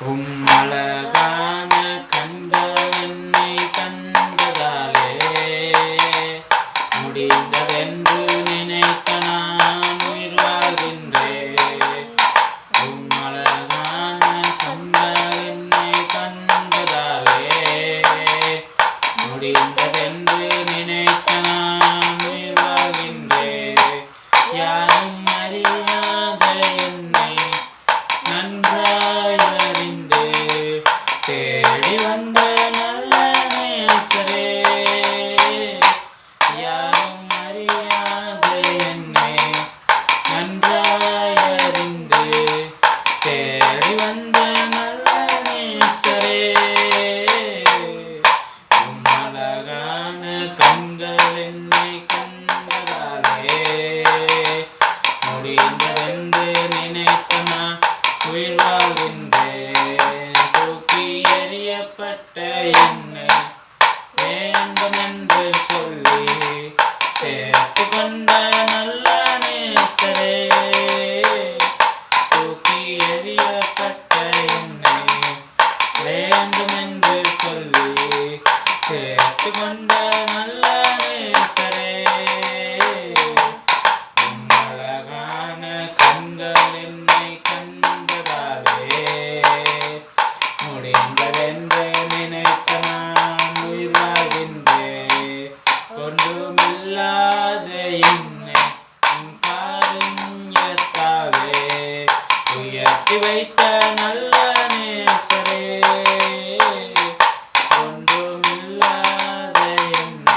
உம்மழகான கண்ட என்னை கண்டதாலே முடிந்த என்றே தூக்கி எறியப்பட்ட என்னை வேண்டும் என்று சொல்லி சேர்த்து நல்ல நேசரே. தூக்கி எறியப்பட்ட காட்டி வைத்த நல்ல நேசரே ஒன்றுமில்லாத என்னை